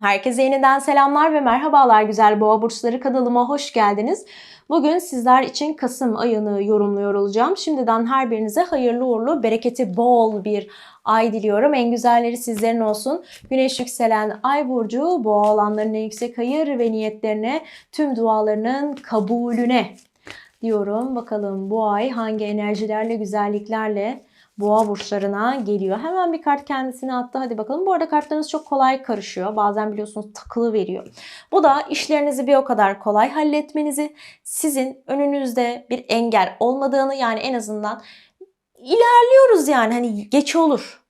Herkese yeniden selamlar ve merhabalar güzel boğa burçları kanalıma hoş geldiniz. Bugün sizler için Kasım ayını yorumluyor olacağım. Şimdiden her birinize hayırlı uğurlu, bereketi bol bir ay diliyorum. En güzelleri sizlerin olsun. Güneş yükselen ay burcu boğa olanların en yüksek hayır ve niyetlerine, tüm dualarının kabulüne diyorum. Bakalım bu ay hangi enerjilerle, güzelliklerle boğa burçlarına geliyor. Hemen bir kart kendisine attı. Hadi bakalım. Bu arada kartlarınız çok kolay karışıyor. Bazen biliyorsunuz takılı veriyor. Bu da işlerinizi bir o kadar kolay halletmenizi, sizin önünüzde bir engel olmadığını yani en azından ilerliyoruz yani hani geç olur.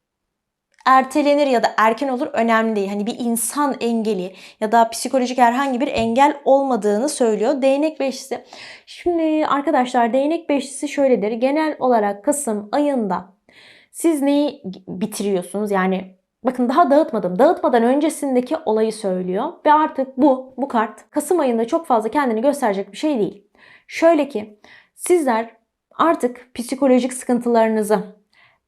Ertelenir ya da erken olur önemli değil. Hani bir insan engeli ya da psikolojik herhangi bir engel olmadığını söylüyor. Değnek beşlisi. Şimdi arkadaşlar değnek beşlisi şöyledir. Genel olarak Kasım ayında siz neyi bitiriyorsunuz? Yani bakın daha dağıtmadım. Dağıtmadan öncesindeki olayı söylüyor. Ve artık bu, bu kart Kasım ayında çok fazla kendini gösterecek bir şey değil. Şöyle ki sizler artık psikolojik sıkıntılarınızı,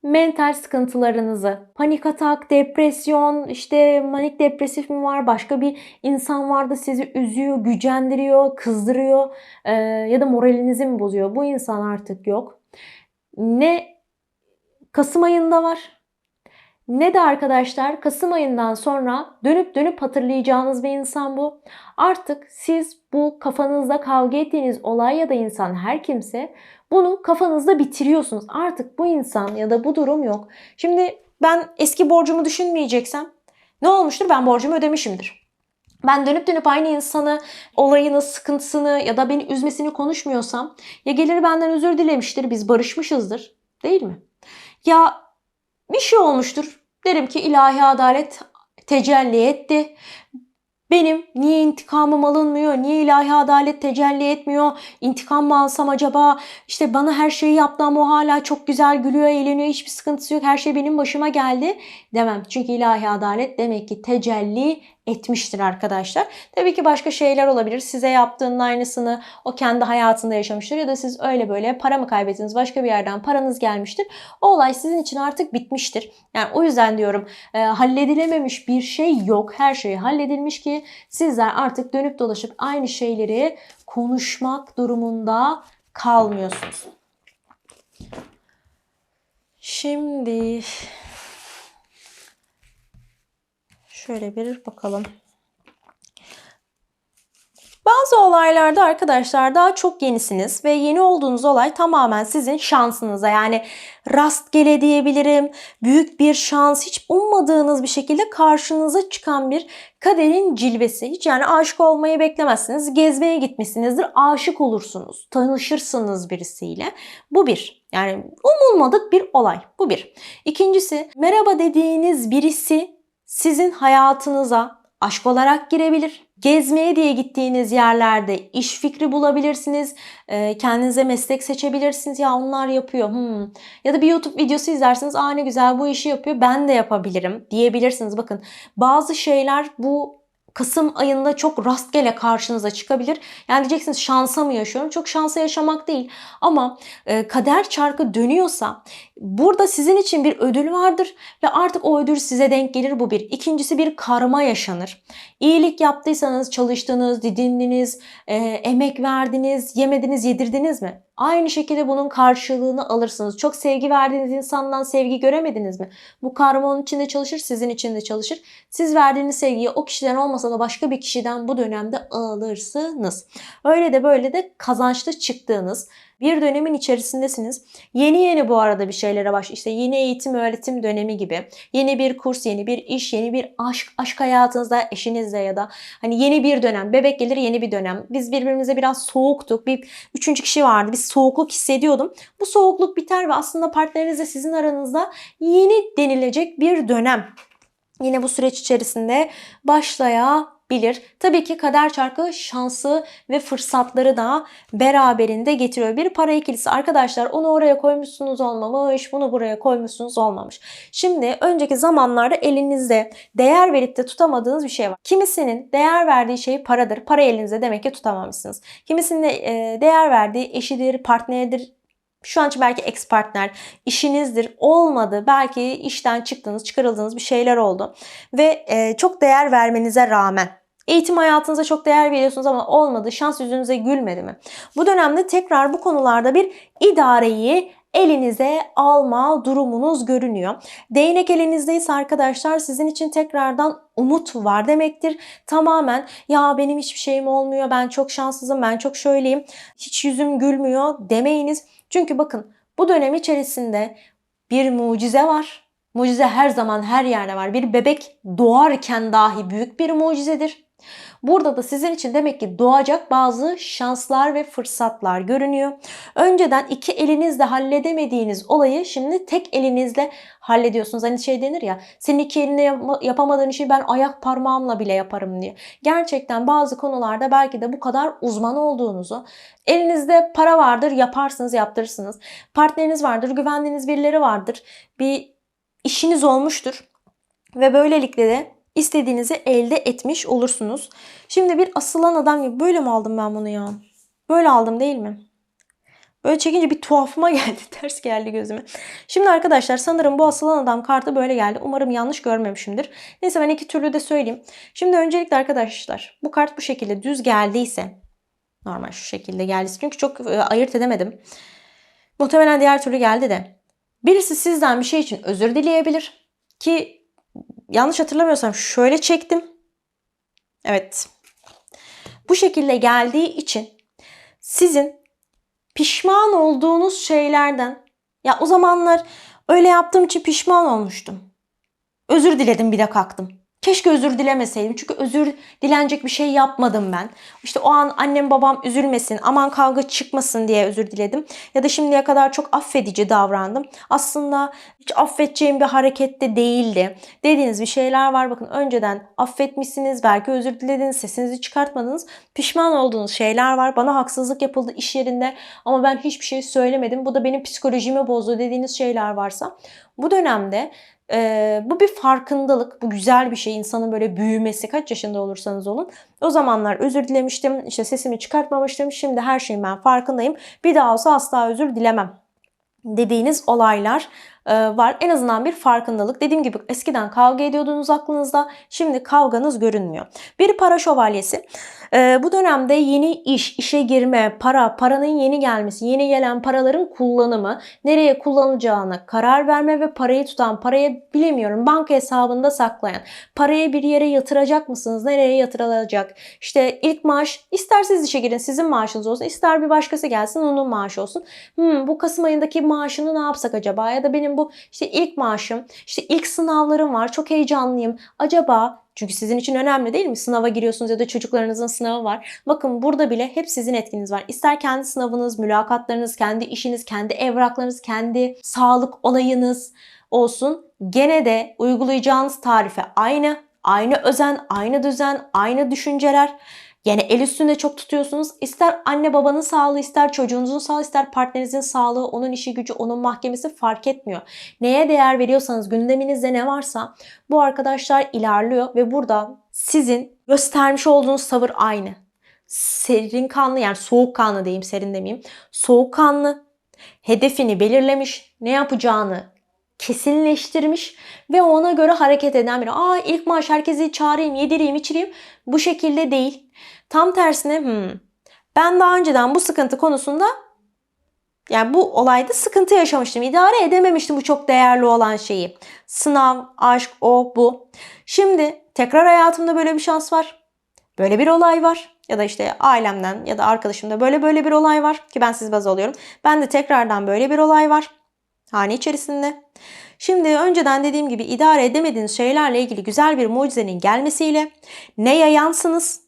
mental sıkıntılarınızı, panik atak, depresyon, işte manik depresif mi var, başka bir insan var da sizi üzüyor, gücendiriyor, kızdırıyor e, ya da moralinizi mi bozuyor? Bu insan artık yok. Ne Kasım ayında var. Ne de arkadaşlar Kasım ayından sonra dönüp dönüp hatırlayacağınız bir insan bu. Artık siz bu kafanızda kavga ettiğiniz olay ya da insan her kimse bunu kafanızda bitiriyorsunuz. Artık bu insan ya da bu durum yok. Şimdi ben eski borcumu düşünmeyeceksem ne olmuştur? Ben borcumu ödemişimdir. Ben dönüp dönüp aynı insanı, olayını, sıkıntısını ya da beni üzmesini konuşmuyorsam ya gelir benden özür dilemiştir, biz barışmışızdır. Değil mi? Ya bir şey olmuştur. Derim ki ilahi adalet tecelli etti. Benim niye intikamım alınmıyor? Niye ilahi adalet tecelli etmiyor? İntikam mı alsam acaba? İşte bana her şeyi yaptı ama o hala çok güzel gülüyor, eğleniyor. Hiçbir sıkıntısı yok. Her şey benim başıma geldi demem. Çünkü ilahi adalet demek ki tecelli etmiştir arkadaşlar. Tabii ki başka şeyler olabilir. Size yaptığının aynısını o kendi hayatında yaşamıştır ya da siz öyle böyle para mı kaybettiniz başka bir yerden paranız gelmiştir. O olay sizin için artık bitmiştir. Yani o yüzden diyorum e, halledilememiş bir şey yok. Her şey halledilmiş ki sizler artık dönüp dolaşıp aynı şeyleri konuşmak durumunda kalmıyorsunuz. Şimdi Şöyle bir bakalım. Bazı olaylarda arkadaşlar daha çok yenisiniz ve yeni olduğunuz olay tamamen sizin şansınıza yani rastgele diyebilirim. Büyük bir şans hiç ummadığınız bir şekilde karşınıza çıkan bir kaderin cilvesi. Hiç yani aşık olmayı beklemezsiniz. Gezmeye gitmişsinizdir. Aşık olursunuz. Tanışırsınız birisiyle. Bu bir. Yani umulmadık bir olay. Bu bir. İkincisi merhaba dediğiniz birisi sizin hayatınıza aşk olarak girebilir. Gezmeye diye gittiğiniz yerlerde iş fikri bulabilirsiniz. Ee, kendinize meslek seçebilirsiniz. Ya onlar yapıyor. Hmm. Ya da bir YouTube videosu izlersiniz. Aa ne güzel bu işi yapıyor. Ben de yapabilirim diyebilirsiniz. Bakın bazı şeyler bu Kasım ayında çok rastgele karşınıza çıkabilir. Yani diyeceksiniz şansa mı yaşıyorum? Çok şansa yaşamak değil. Ama e, kader çarkı dönüyorsa burada sizin için bir ödül vardır ve artık o ödül size denk gelir bu bir. İkincisi bir karma yaşanır. İyilik yaptıysanız çalıştınız, didindiniz, e, emek verdiniz, yemediniz, yedirdiniz mi? Aynı şekilde bunun karşılığını alırsınız. Çok sevgi verdiğiniz insandan sevgi göremediniz mi? Bu karma onun içinde çalışır, sizin için de çalışır. Siz verdiğiniz sevgiyi o kişiden olmasa da başka bir kişiden bu dönemde alırsınız. Öyle de böyle de kazançlı çıktığınız, bir dönemin içerisindesiniz. Yeni yeni bu arada bir şeylere baş. İşte yeni eğitim öğretim dönemi gibi. Yeni bir kurs, yeni bir iş, yeni bir aşk, aşk hayatınızda eşinizle ya da hani yeni bir dönem. Bebek gelir yeni bir dönem. Biz birbirimize biraz soğuktuk. Bir üçüncü kişi vardı. Bir soğukluk hissediyordum. Bu soğukluk biter ve aslında partnerinizle sizin aranızda yeni denilecek bir dönem. Yine bu süreç içerisinde başlayabilir bilir. Tabii ki kader çarkı şansı ve fırsatları da beraberinde getiriyor. Bir para ikilisi arkadaşlar onu oraya koymuşsunuz olmamış, bunu buraya koymuşsunuz olmamış. Şimdi önceki zamanlarda elinizde değer verip de tutamadığınız bir şey var. Kimisinin değer verdiği şey paradır. Para elinizde demek ki tutamamışsınız. Kimisinin de değer verdiği eşidir, partneridir, Şu an için belki ex partner, işinizdir, olmadı. Belki işten çıktınız, çıkarıldığınız bir şeyler oldu. Ve e, çok değer vermenize rağmen Eğitim hayatınıza çok değer veriyorsunuz ama olmadı. Şans yüzünüze gülmedi mi? Bu dönemde tekrar bu konularda bir idareyi elinize alma durumunuz görünüyor. Değnek elinizdeyse arkadaşlar sizin için tekrardan umut var demektir. Tamamen ya benim hiçbir şeyim olmuyor, ben çok şanssızım, ben çok şöyleyim, hiç yüzüm gülmüyor demeyiniz. Çünkü bakın bu dönem içerisinde bir mucize var. Mucize her zaman her yerde var. Bir bebek doğarken dahi büyük bir mucizedir. Burada da sizin için demek ki doğacak bazı şanslar ve fırsatlar görünüyor. Önceden iki elinizle halledemediğiniz olayı şimdi tek elinizle hallediyorsunuz. Hani şey denir ya senin iki elinle yapamadığın işi ben ayak parmağımla bile yaparım diye. Gerçekten bazı konularda belki de bu kadar uzman olduğunuzu elinizde para vardır yaparsınız yaptırırsınız. Partneriniz vardır güvendiğiniz birileri vardır. Bir işiniz olmuştur. Ve böylelikle de istediğinizi elde etmiş olursunuz. Şimdi bir asılan adam gibi böyle mi aldım ben bunu ya? Böyle aldım değil mi? Böyle çekince bir tuhafıma geldi. Ters geldi gözüme. Şimdi arkadaşlar sanırım bu asılan adam kartı böyle geldi. Umarım yanlış görmemişimdir. Neyse ben iki türlü de söyleyeyim. Şimdi öncelikle arkadaşlar bu kart bu şekilde düz geldiyse normal şu şekilde geldiyse çünkü çok e, ayırt edemedim. Muhtemelen diğer türlü geldi de. Birisi sizden bir şey için özür dileyebilir ki yanlış hatırlamıyorsam şöyle çektim. Evet. Bu şekilde geldiği için sizin pişman olduğunuz şeylerden ya o zamanlar öyle yaptığım için pişman olmuştum. Özür diledim bir de kalktım. Keşke özür dilemeseydim. Çünkü özür dilenecek bir şey yapmadım ben. İşte o an annem babam üzülmesin, aman kavga çıkmasın diye özür diledim. Ya da şimdiye kadar çok affedici davrandım. Aslında hiç affedeceğim bir harekette değildi. Dediğiniz bir şeyler var. Bakın önceden affetmişsiniz, belki özür dilediniz, sesinizi çıkartmadınız. Pişman olduğunuz şeyler var. Bana haksızlık yapıldı iş yerinde ama ben hiçbir şey söylemedim. Bu da benim psikolojimi bozdu dediğiniz şeyler varsa bu dönemde ee, bu bir farkındalık, bu güzel bir şey. insanın böyle büyümesi, kaç yaşında olursanız olun. O zamanlar özür dilemiştim, işte sesimi çıkartmamıştım. Şimdi her şeyin ben farkındayım. Bir daha olsa asla özür dilemem dediğiniz olaylar var. En azından bir farkındalık. Dediğim gibi eskiden kavga ediyordunuz aklınızda. Şimdi kavganız görünmüyor. Bir para şövalyesi. E, bu dönemde yeni iş, işe girme, para, paranın yeni gelmesi, yeni gelen paraların kullanımı, nereye kullanılacağını karar verme ve parayı tutan, parayı bilemiyorum banka hesabında saklayan, parayı bir yere yatıracak mısınız? Nereye yatırılacak? İşte ilk maaş ister işe girin sizin maaşınız olsun, ister bir başkası gelsin onun maaşı olsun. Hmm, bu Kasım ayındaki maaşını ne yapsak acaba? Ya da benim bu işte ilk maaşım, işte ilk sınavlarım var, çok heyecanlıyım. Acaba çünkü sizin için önemli değil mi? Sınava giriyorsunuz ya da çocuklarınızın sınavı var. Bakın burada bile hep sizin etkiniz var. İster kendi sınavınız, mülakatlarınız, kendi işiniz, kendi evraklarınız, kendi sağlık olayınız olsun. Gene de uygulayacağınız tarife aynı. Aynı özen, aynı düzen, aynı düşünceler. Yani el üstünde çok tutuyorsunuz. İster anne babanın sağlığı, ister çocuğunuzun sağlığı, ister partnerinizin sağlığı, onun işi gücü, onun mahkemesi fark etmiyor. Neye değer veriyorsanız, gündeminizde ne varsa bu arkadaşlar ilerliyor ve burada sizin göstermiş olduğunuz tavır aynı. Serin kanlı yani soğuk kanlı diyeyim serin demeyeyim. Soğuk kanlı hedefini belirlemiş, ne yapacağını kesinleştirmiş ve ona göre hareket eden biri. Aa ilk maaş herkesi çağırayım, yedireyim, içireyim. Bu şekilde değil. Tam tersine hmm, ben daha önceden bu sıkıntı konusunda yani bu olayda sıkıntı yaşamıştım. İdare edememiştim bu çok değerli olan şeyi. Sınav, aşk, o, bu. Şimdi tekrar hayatımda böyle bir şans var. Böyle bir olay var. Ya da işte ailemden ya da arkadaşımda böyle böyle bir olay var. Ki ben siz baz alıyorum. Ben de tekrardan böyle bir olay var. Hane içerisinde. Şimdi önceden dediğim gibi idare edemediğiniz şeylerle ilgili güzel bir mucizenin gelmesiyle ne yayansınız,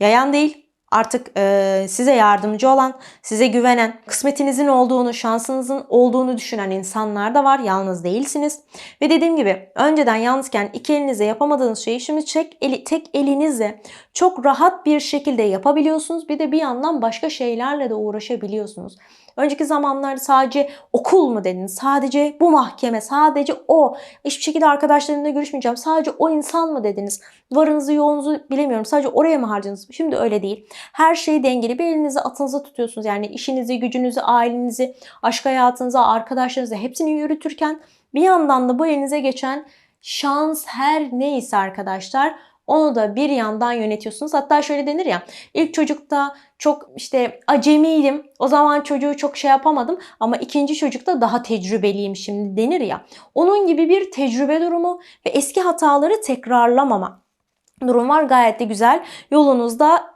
yayan değil artık e, size yardımcı olan, size güvenen, kısmetinizin olduğunu, şansınızın olduğunu düşünen insanlar da var. Yalnız değilsiniz. Ve dediğim gibi önceden yalnızken iki elinizle yapamadığınız şeyi şimdi tek, eli, tek elinizle çok rahat bir şekilde yapabiliyorsunuz. Bir de bir yandan başka şeylerle de uğraşabiliyorsunuz. Önceki zamanlarda sadece okul mu dediniz? Sadece bu mahkeme, sadece o. Hiçbir şekilde arkadaşlarımla görüşmeyeceğim. Sadece o insan mı dediniz? Varınızı yoğunuzu bilemiyorum. Sadece oraya mı harcadınız? Şimdi öyle değil. Her şeyi dengeli bir elinizi atınıza tutuyorsunuz. Yani işinizi, gücünüzü, ailenizi, aşk hayatınızı, arkadaşlarınızı hepsini yürütürken bir yandan da bu elinize geçen şans her neyse arkadaşlar onu da bir yandan yönetiyorsunuz. Hatta şöyle denir ya ilk çocukta çok işte acemiydim. O zaman çocuğu çok şey yapamadım ama ikinci çocukta daha tecrübeliyim şimdi denir ya. Onun gibi bir tecrübe durumu ve eski hataları tekrarlamama durum var. Gayet de güzel. Yolunuzda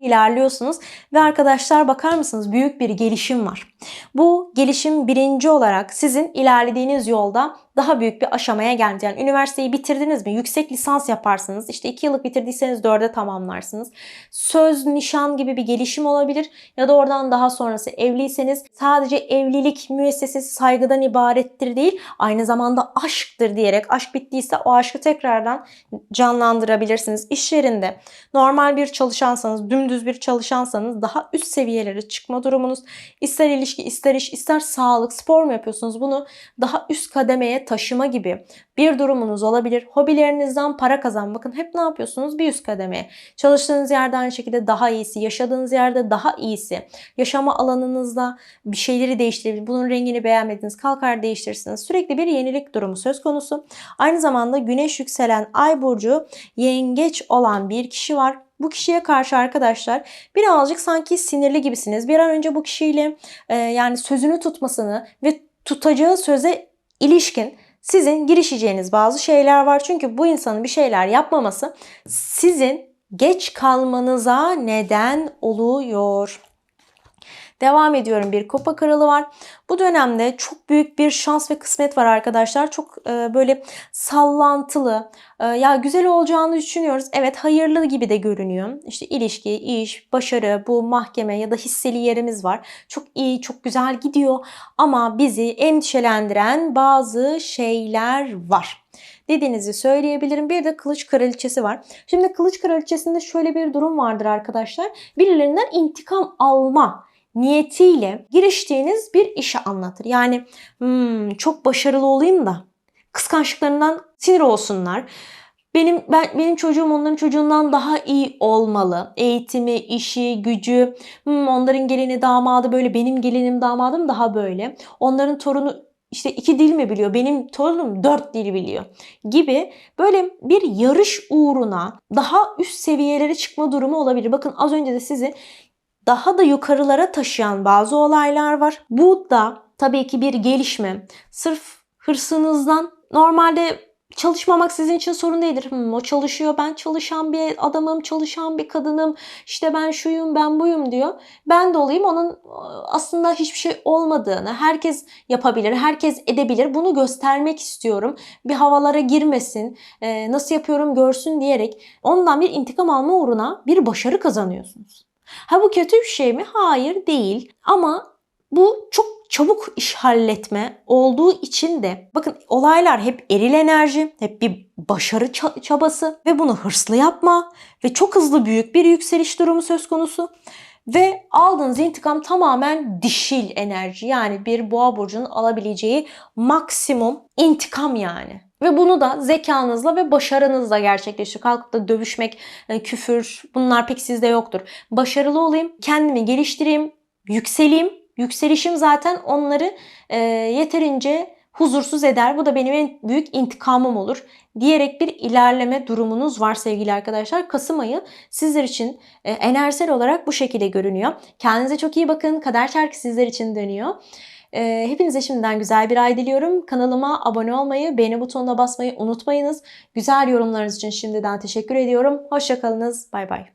ilerliyorsunuz ve arkadaşlar bakar mısınız büyük bir gelişim var. Bu gelişim birinci olarak sizin ilerlediğiniz yolda daha büyük bir aşamaya geldi. Yani üniversiteyi bitirdiniz mi? Yüksek lisans yaparsınız. İşte iki yıllık bitirdiyseniz dörde tamamlarsınız. Söz, nişan gibi bir gelişim olabilir. Ya da oradan daha sonrası evliyseniz sadece evlilik müessesesi saygıdan ibarettir değil. Aynı zamanda aşktır diyerek aşk bittiyse o aşkı tekrardan canlandırabilirsiniz. İş yerinde normal bir çalışansanız, dümdüz bir çalışansanız daha üst seviyelere çıkma durumunuz. İster ilişki, ister iş, ister sağlık, spor mu yapıyorsunuz? Bunu daha üst kademeye taşıma gibi bir durumunuz olabilir. Hobilerinizden para kazan. Bakın hep ne yapıyorsunuz? Bir üst kademeye. Çalıştığınız yerde aynı şekilde daha iyisi, yaşadığınız yerde daha iyisi. Yaşama alanınızda bir şeyleri değiştirebilir. Bunun rengini beğenmediniz. Kalkar değiştirirsiniz. Sürekli bir yenilik durumu söz konusu. Aynı zamanda güneş yükselen ay burcu yengeç olan bir kişi var. Bu kişiye karşı arkadaşlar birazcık sanki sinirli gibisiniz. Bir an önce bu kişiyle e, yani sözünü tutmasını ve tutacağı söze ilişkin sizin girişeceğiniz bazı şeyler var. Çünkü bu insanın bir şeyler yapmaması sizin geç kalmanıza neden oluyor. Devam ediyorum. Bir kupa kralı var. Bu dönemde çok büyük bir şans ve kısmet var arkadaşlar. Çok e, böyle sallantılı. E, ya güzel olacağını düşünüyoruz. Evet hayırlı gibi de görünüyor. İşte ilişki, iş, başarı, bu mahkeme ya da hisseli yerimiz var. Çok iyi, çok güzel gidiyor. Ama bizi endişelendiren bazı şeyler var dediğinizi söyleyebilirim. Bir de kılıç kraliçesi var. Şimdi kılıç kraliçesinde şöyle bir durum vardır arkadaşlar. Birilerinden intikam alma niyetiyle giriştiğiniz bir işi anlatır. Yani hmm, çok başarılı olayım da kıskançlıklarından sinir olsunlar. Benim ben benim çocuğum onların çocuğundan daha iyi olmalı. Eğitimi, işi, gücü, hmm, onların gelini damadı böyle, benim gelinim damadım daha böyle. Onların torunu işte iki dil mi biliyor? Benim torunum dört dil biliyor gibi böyle bir yarış uğruna daha üst seviyelere çıkma durumu olabilir. Bakın az önce de sizi daha da yukarılara taşıyan bazı olaylar var. Bu da tabii ki bir gelişme. Sırf hırsınızdan normalde çalışmamak sizin için sorun değildir. Hmm, o çalışıyor, ben çalışan bir adamım, çalışan bir kadınım, işte ben şuyum, ben buyum diyor. Ben de olayım onun aslında hiçbir şey olmadığını, herkes yapabilir, herkes edebilir. Bunu göstermek istiyorum. Bir havalara girmesin, nasıl yapıyorum görsün diyerek ondan bir intikam alma uğruna bir başarı kazanıyorsunuz. Ha bu kötü bir şey mi? Hayır değil. Ama bu çok çabuk iş halletme olduğu için de bakın olaylar hep eril enerji, hep bir başarı çabası ve bunu hırslı yapma ve çok hızlı büyük bir yükseliş durumu söz konusu. Ve aldığınız intikam tamamen dişil enerji. Yani bir boğa burcunun alabileceği maksimum intikam yani. Ve bunu da zekanızla ve başarınızla gerçekleştir. Kalkıp da dövüşmek, e, küfür bunlar pek sizde yoktur. Başarılı olayım, kendimi geliştireyim, yükseleyim. Yükselişim zaten onları e, yeterince huzursuz eder. Bu da benim en büyük intikamım olur diyerek bir ilerleme durumunuz var sevgili arkadaşlar. Kasım ayı sizler için e, enerjisel olarak bu şekilde görünüyor. Kendinize çok iyi bakın. Kader şarkı sizler için dönüyor. E, hepinize şimdiden güzel bir ay diliyorum. Kanalıma abone olmayı, beğeni butonuna basmayı unutmayınız. Güzel yorumlarınız için şimdiden teşekkür ediyorum. Hoşçakalınız. Bay bay.